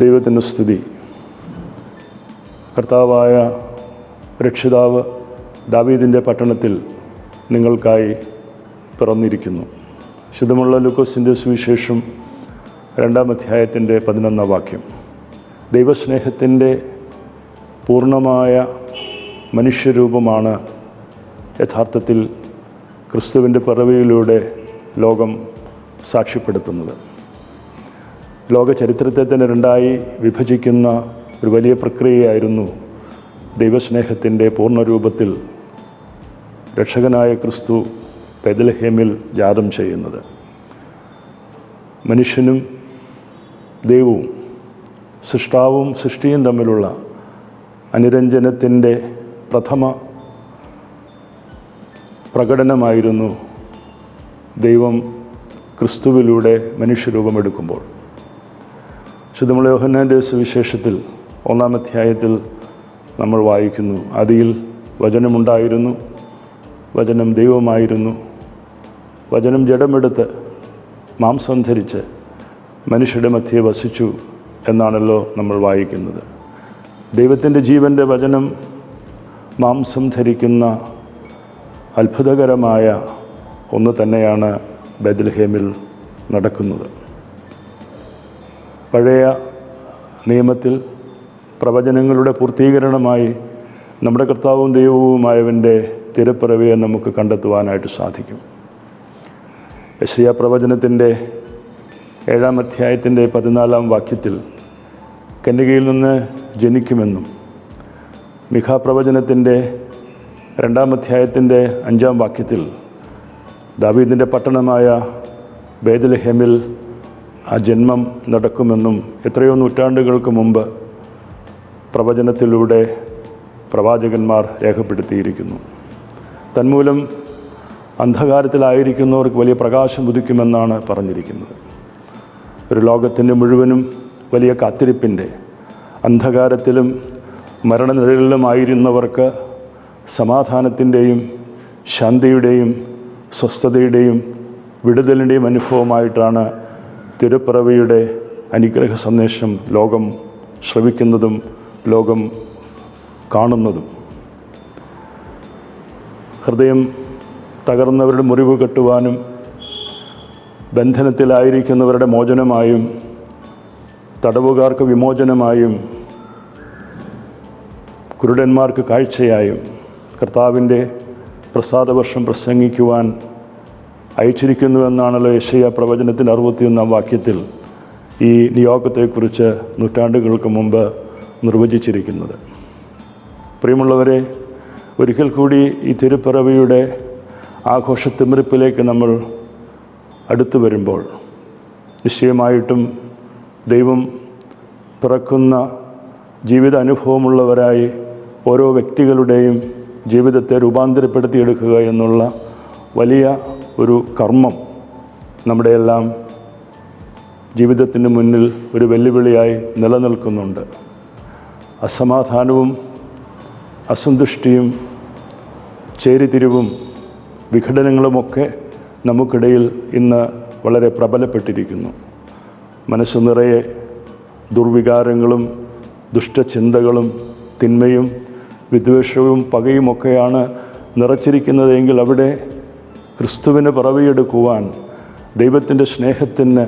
ദൈവത്തിന്റെ സ്തുതി. കർത്താവായ രക്ഷിതാവ് ദാവീദിന്റെ പട്ടണത്തിൽ നിങ്ങൾക്കായി പിറന്നിരിക്കുന്നു. ശുദ്ധമുള്ള ലൂക്കോസിന്റെ സുവിശേഷം രണ്ടാം അധ്യായത്തിന്റെ പതിനൊന്നാം വാക്യം. ദൈവസ്നേഹത്തിന്റെ പൂർണമായ മനുഷ്യരൂപമാണ് യഥാർത്ഥത്തിൽ ക്രിസ്തുവിന്റെ പിറവിയിലൂടെ ലോകം സാക്ഷ്യപ്പെടുത്തുന്നത്. ലോക ചരിത്രത്തെ തന്നെ രണ്ടായി വിഭജിക്കുന്ന ഒരു വലിയ പ്രക്രിയയായിരുന്നു ദൈവസ്നേഹത്തിന്റെ പൂർണരൂപത്തിൽ രക്ഷകനായ ക്രിസ്തു പെതൽഹേമിൽ ജാതം ചെയ്യുന്നത്. മനുഷ്യനും ദൈവവും സൃഷ്ടാവും സൃഷ്ടിയും തമ്മിലുള്ള അനുരഞ്ജനത്തിന്റെ പ്രഥമ പ്രകടനമായിരുന്നു ദൈവം ക്രിസ്തുവിലൂടെ മനുഷ്യരൂപമെടുക്കുമ്പോൾ. ശുദ്ധമുള്ള യോഹന്നാന്റെ സുവിശേഷത്തിൽ ഒന്നാം അധ്യായത്തിൽ നമ്മൾ വായിക്കുന്നു. അതിൽ വചനമുണ്ടായിരുന്നു വചനം ദൈവമായിരുന്നു വചനം ജഡമെടുത്ത് മാംസം ധരിച്ച് മനുഷ്യരുടെ മധ്യേ വസിച്ചു എന്നാണല്ലോ നമ്മൾ വായിക്കുന്നത്. ദൈവത്തിന്റെ ജീവന്റെ വചനം മാംസം ധരിക്കുന്ന അത്ഭുതകരമായ ഒന്ന് തന്നെയാണ് ബദൽഹേമിൽ നടക്കുന്നത്. പഴയ നിയമത്തിൽ പ്രവചനങ്ങളുടെ പൂർത്തീകരണമായി നമ്മുടെ കർത്താവും ദൈവവുമായവന്റെ തിരപ്പിറവിയെ നമുക്ക് കണ്ടെത്തുവാനായിട്ട് സാധിക്കും. യശയ പ്രവചനത്തിന്റെ ഏഴാം അധ്യായത്തിന്റെ പതിനാലാം വാക്യത്തിൽ കന്യകയിൽ നിന്ന് ജനിക്കുമെന്നും മിഖാപ്രവചനത്തിന്റെ രണ്ടാം അധ്യായത്തിന്റെ അഞ്ചാം വാക്യത്തിൽ ദാവീദിന്റെ പട്ടണമായ ബേദലഹെമിൽ ആ ജന്മം നടക്കുമെന്നും എത്രയോ നൂറ്റാണ്ടുകൾക്ക് മുമ്പ് പ്രവചനത്തിലൂടെ പ്രവാചകന്മാർ രേഖപ്പെടുത്തിയിരിക്കുന്നു. തന്മൂലം അന്ധകാരത്തിലായിരിക്കുന്നവർക്ക് വലിയ പ്രകാശം ഉദിക്കുമെന്നാണ് പറഞ്ഞിരിക്കുന്നത്. ഒരു ലോകത്തിന്റെ മുഴുവനും വലിയ കാത്തിരിപ്പിന്റെ അന്ധകാരത്തിലും മരണനിഴലിലുമായിരുന്നവർക്ക് സമാധാനത്തിന്റെയും ശാന്തിയുടെയും സ്വസ്ഥതയുടെയും വിടുതലിന്റെയും അനുഭവമായിട്ടാണ് തിരുപ്പിറവിയുടെ അനുഗ്രഹ സന്ദേശം ലോകം ശ്രവിക്കുന്നതും ലോകം കാണുന്നതും. ഹൃദയം തകർന്നവരുടെ മുറിവ് കെട്ടുവാനും ബന്ധനത്തിലായിരിക്കുന്നവരുടെ മോചനമായും തടവുകാർക്ക് വിമോചനമായും കുരുടന്മാർക്ക് കാഴ്ചയായും കർത്താവിന്റെ പ്രസാദവർഷം പ്രസംഗിക്കുവാൻ അയച്ചിരിക്കുന്നുവെന്നാണല്ലോ യശയ പ്രവചനത്തിന്റെ അറുപത്തിയൊന്നാം വാക്യത്തിൽ ഈ നിയോഗത്തെക്കുറിച്ച് നൂറ്റാണ്ടുകൾക്ക് മുമ്പ് നിർവചിച്ചിരിക്കുന്നത്. പ്രിയമുള്ളവരെ ഒരിക്കൽ കൂടി ഈ തിരുപ്പിറവിയുടെ ആഘോഷത്തിമിറിപ്പിലേക്ക് നമ്മൾ അടുത്തു വരുമ്പോൾ നിശ്ചയമായിട്ടും ദൈവം പിറക്കുന്ന ജീവിത അനുഭവമുള്ളവരായി ഓരോ വ്യക്തികളുടെയും ജീവിതത്തെ രൂപാന്തരപ്പെടുത്തിയെടുക്കുക എന്നുള്ള വലിയ ഒരു കർമ്മം നമ്മുടെ എല്ലാം ജീവിതത്തിന് മുന്നിൽ ഒരു വെല്ലുവിളിയായി നിലനിൽക്കുന്നുണ്ട്. അസമാധാനവും അസന്തുഷ്ടിയും ചേരിതിരിവും വിഘടനങ്ങളുമൊക്കെ നമുക്കിടയിൽ ഇന്ന് വളരെ പ്രബലപ്പെട്ടിരിക്കുന്നു. മനസ്സ് നിറയെ ദുർവികാരങ്ങളും ദുഷ്ടചിന്തകളും തിന്മയും വിദ്വേഷവും പകയുമൊക്കെയാണ് നിറച്ചിരിക്കുന്നതെങ്കിൽ അവിടെ ക്രിസ്തുവിന് പിറവിയെടുക്കുവാൻ ദൈവത്തിന്റെ സ്നേഹത്തിന്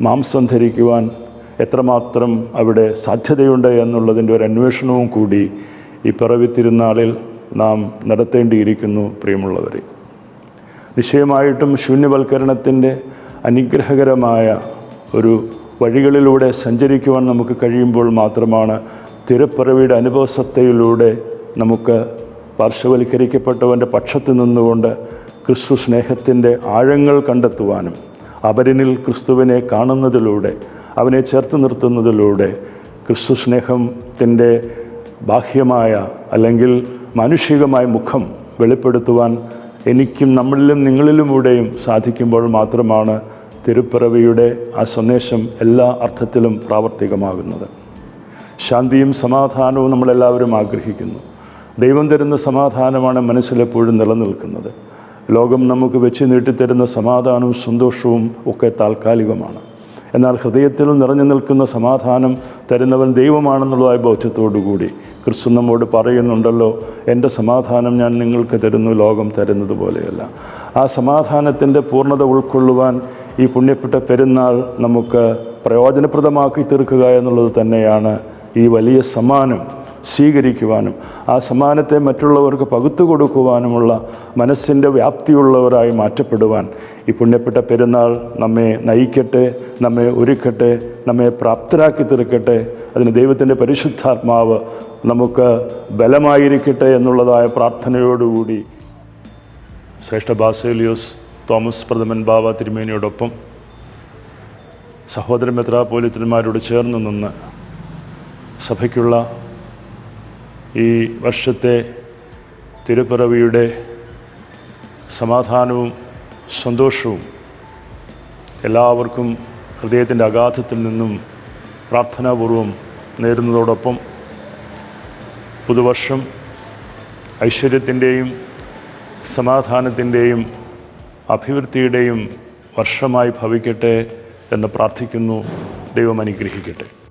മാംസം ധരിക്കുവാൻ എത്രമാത്രം അവിടെ സാധ്യതയുണ്ട് എന്നുള്ളതിന്റെ ഒരു അന്വേഷണവും കൂടി ഈ പിറവി തിരുനാളിൽ നാം നടത്തേണ്ടിയിരിക്കുന്നു പ്രിയമുള്ളവരെ. നിശ്ചയമായിട്ടും ശൂന്യവൽക്കരണത്തിന്റെ അനുഗ്രഹകരമായ ഒരു വഴികളിലൂടെ സഞ്ചരിക്കുവാൻ നമുക്ക് കഴിയുമ്പോൾ മാത്രമാണ് തിരുപ്പിറവിയുടെ അനുഭവസത്തയിലൂടെ നമുക്ക് പാർശ്വവൽക്കരിക്കപ്പെട്ടവന്റെ പക്ഷത്ത് നിന്നുകൊണ്ട് ക്രിസ്തു സ്നേഹത്തിന്റെ ആഴങ്ങൾ കണ്ടെത്തുവാനും അവരിനിൽ ക്രിസ്തുവിനെ കാണുന്നതിലൂടെ അവനെ ചേർത്ത് നിർത്തുന്നതിലൂടെ ക്രിസ്തു സ്നേഹത്തിന്റെ ബാഹ്യമായ അല്ലെങ്കിൽ മാനുഷികമായ മുഖം വെളിപ്പെടുത്തുവാൻ എനിക്കും നമ്മളിലും നിങ്ങളിലുമൂടെയും സാധിക്കുമ്പോൾ മാത്രമാണ് തിരുപ്പിറവിയുടെ ആ സന്ദേശം എല്ലാ അർത്ഥത്തിലും പ്രാവർത്തികമാകുന്നത്. ശാന്തിയും സമാധാനവും നമ്മളെല്ലാവരും ആഗ്രഹിക്കുന്നു. ദൈവം തരുന്ന സമാധാനമാണ് മനസ്സിലെപ്പോഴും നിലനിൽക്കുന്നത്. ലോകം നമുക്ക് വെച്ച് നീട്ടിത്തരുന്ന സമാധാനവും സന്തോഷവും ഒക്കെ താൽക്കാലികമാണ്. എന്നാൽ ഹൃദയത്തിൽ നിറഞ്ഞു നിൽക്കുന്ന സമാധാനം തരുന്നവൻ ദൈവമാണെന്നുള്ളതായ ബോധ്യത്തോടുകൂടി ക്രിസ്തു നമ്മോട് പറയുന്നുണ്ടല്ലോ എന്റെ സമാധാനം ഞാൻ നിങ്ങൾക്ക് തരുന്നു ലോകം തരുന്നത് പോലെയല്ല. ആ സമാധാനത്തിന്റെ പൂർണത ഉൾക്കൊള്ളുവാൻ ഈ പുണ്യപ്പെട്ട പെരുന്നാൾ നമുക്ക് പ്രയോജനപ്രദമാക്കി തീർക്കുക എന്നുള്ളത് തന്നെയാണ് ഈ വലിയ സമ്മാനം. സ്വീകരിക്കുവാനും ആ സമ്മാനത്തെ മറ്റുള്ളവർക്ക് പകുത്തു കൊടുക്കുവാനുമുള്ള മനസ്സിന്റെ വ്യാപ്തിയുള്ളവരായി മാറ്റപ്പെടുവാൻ ഈ പുണ്യപ്പെട്ട പെരുന്നാൾ നമ്മെ നയിക്കട്ടെ നമ്മെ ഒരുക്കട്ടെ നമ്മെ പ്രാപ്തരാക്കി തീർക്കട്ടെ. അതിന് ദൈവത്തിന്റെ പരിശുദ്ധാത്മാവ് നമുക്ക് ബലമായിരിക്കട്ടെ എന്നുള്ളതായ പ്രാർത്ഥനയോടുകൂടി ശ്രേഷ്ഠ ബാസേലിയോസ് തോമസ് പ്രഥമൻ ബാബ തിരുമേനിയോടൊപ്പം സഹോദര മെത്രാപോലിത്തന്മാരോട് ചേർന്ന് നിന്ന് സഭയ്ക്കുള്ള ഈ വർഷത്തെ തിരുപ്പിറവിയുടെ സമാധാനവും സന്തോഷവും എല്ലാവർക്കും ഹൃദയത്തിന്റെ അഗാധത്തിൽ നിന്നും പ്രാർത്ഥനാപൂർവം നേരുന്നതോടൊപ്പം പുതുവർഷം ഐശ്വര്യത്തിന്റെയും സമാധാനത്തിന്റെയും അഭിവൃദ്ധിയുടെയും വർഷമായി ഭവിക്കട്ടെ എന്ന് പ്രാർത്ഥിക്കുന്നു. ദൈവം അനുഗ്രഹിക്കട്ടെ.